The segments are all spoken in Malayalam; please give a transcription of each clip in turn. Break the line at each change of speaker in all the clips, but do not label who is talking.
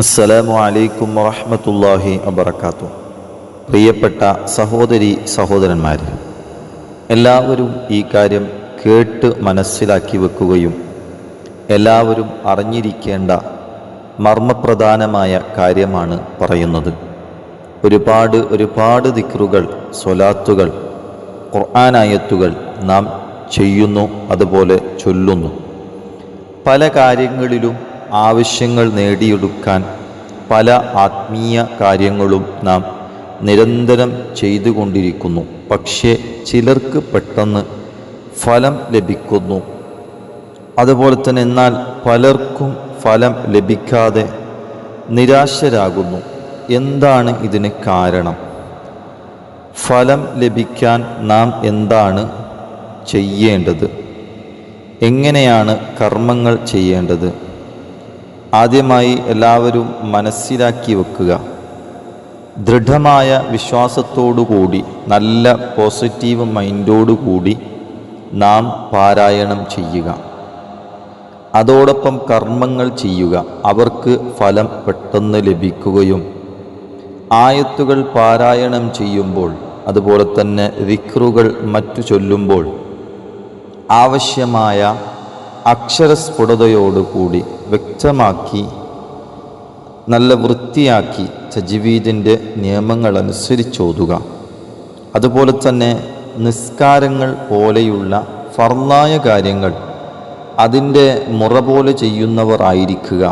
അസ്സലാമു അലൈക്കും വറഹമത്തല്ലാഹി വബറകാതുഹു. പ്രിയപ്പെട്ട സഹോദരി സഹോദരന്മാർ എല്ലാവരും ഈ കാര്യം കേട്ട് മനസ്സിലാക്കി വെക്കുകയും എല്ലാവരും അറിഞ്ഞിരിക്കേണ്ട മർമ്മപ്രധാനമായ കാര്യമാണ് പറയുന്നത്. ഒരുപാട് ഒരുപാട് ദിക്റുകൾ സ്വലാത്തുകൾ ഖുർആാനായത്തുകൾ നാം ചെയ്യുന്നു അതുപോലെ ചൊല്ലുന്നു. പല കാര്യങ്ങളിലും ആവശ്യങ്ങൾ നേടിയെടുക്കാൻ പല ആത്മീയ കാര്യങ്ങളും നാം നിരന്തരം ചെയ്തുകൊണ്ടിരിക്കുന്നു. പക്ഷേ ചിലർക്ക് പെട്ടെന്ന് ഫലം ലഭിക്കുന്നു. അതുപോലെ തന്നെ എന്നാൽ പലർക്കും ഫലം ലഭിക്കാതെ നിരാശരാകുന്നു. എന്താണ് ഇതിന് കാരണം? ഫലം ലഭിക്കാൻ നാം എന്താണ് ചെയ്യേണ്ടത്? എങ്ങനെയാണ് കർമ്മങ്ങൾ ചെയ്യേണ്ടത്? ആദ്യമായി എല്ലാവരും മനസ്സിലാക്കി വെക്കുക. ദൃഢമായ വിശ്വാസത്തോടുകൂടി നല്ല പോസിറ്റീവ് മൈൻഡോടുകൂടി നാം പാരായണം ചെയ്യുക. അതോടൊപ്പം കർമ്മങ്ങൾ ചെയ്യുക. അവർക്ക് ഫലം പെട്ടെന്ന് ലഭിക്കുകയും ആയത്തുകൾ പാരായണം ചെയ്യുമ്പോൾ അതുപോലെ തന്നെ വിക്രുകൾ മറ്റു ചൊല്ലുമ്പോൾ ആവശ്യമായ അക്ഷരസ്ഫുടതയോടുകൂടി വ്യക്തമാക്കി നല്ല വൃത്തിയാക്കി തജ്വീദിന്റെ നിയമങ്ങൾ അനുസരിച്ചോതുക അതുപോലെ തന്നെ നിസ്കാരങ്ങൾ പോലെയുള്ള ഫർണായ കാര്യങ്ങൾ അതിന്റെ മുറ പോലെ ചെയ്യുന്നവർ ആയിരിക്കുക.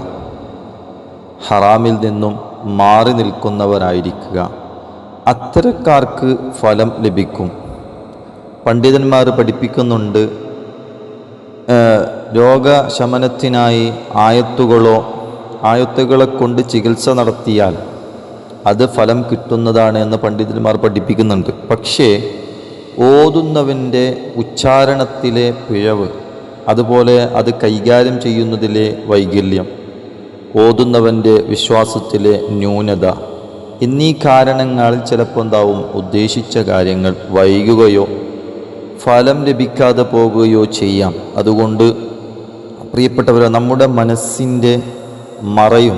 ഹറാമിൽ നിന്നും മാറി നിൽക്കുന്നവരായിരിക്കുക അത്തരക്കാർക്ക് ഫലം ലഭിക്കും. പണ്ഡിതന്മാർ പഠിപ്പിക്കുന്നുണ്ട് രോഗശമനത്തിനായി ആയത്തുകളോ ആയത്തുകളെ കൊണ്ട് ചികിത്സ നടത്തിയാൽ അത് ഫലം കിട്ടുന്നതാണ് എന്ന് പണ്ഡിതന്മാർ പഠിപ്പിക്കുന്നുണ്ട്. പക്ഷേ ഓതുന്നവന്റെ ഉച്ചാരണത്തിലെ പിഴവ് അതുപോലെ അത് കൈകാര്യം ചെയ്യുന്നതിലെ വൈകല്യം ഓതുന്നവന്റെ വിശ്വാസത്തിലെ ന്യൂനത എന്നീ കാരണങ്ങളിൽ ചിലപ്പോൾ എന്താവും? ഉദ്ദേശിച്ച കാര്യങ്ങൾ വൈകുകയോ ഫലം ലഭിക്കാതെ പോവുകയോ ചെയ്യാം. അതുകൊണ്ട് പ്രിയപ്പെട്ടവരെ നമ്മുടെ മനസ്സിന്റെ മറയും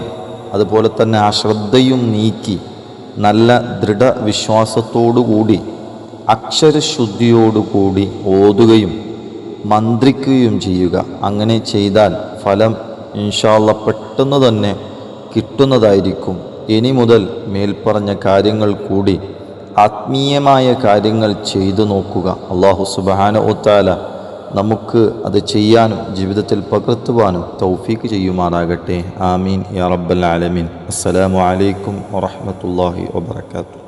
അതുപോലെ തന്നെ അശ്രദ്ധയും നീക്കി നല്ല ദൃഢവിശ്വാസത്തോടുകൂടി അക്ഷരശുദ്ധിയോടുകൂടി ഓതുകയും മന്ത്രിക്കുകയും ചെയ്യുക. അങ്ങനെ ചെയ്താൽ ഫലം ഇൻഷാല്ല പെട്ടെന്ന് തന്നെ കിട്ടുന്നതായിരിക്കും. ഇനി മുതൽ മേൽപ്പറഞ്ഞ കാര്യങ്ങൾ കൂടി ആത്മീയമായ കാര്യങ്ങൾ ചെയ്തു നോക്കുക. അള്ളാഹു സുബാന ഒത്താല നമുക്ക് അത് ചെയ്യാനും ജീവിതത്തിൽ പകർത്തുവാനും തൗഫീക്ക് ചെയ്യുമാറാകട്ടെ. ആമീൻ. യാ റബ്ബൽ ആലമീൻ. അസ്സലാമു അലൈക്കും വറഹ്മത്തുള്ളാഹി വബറകാതുഹു.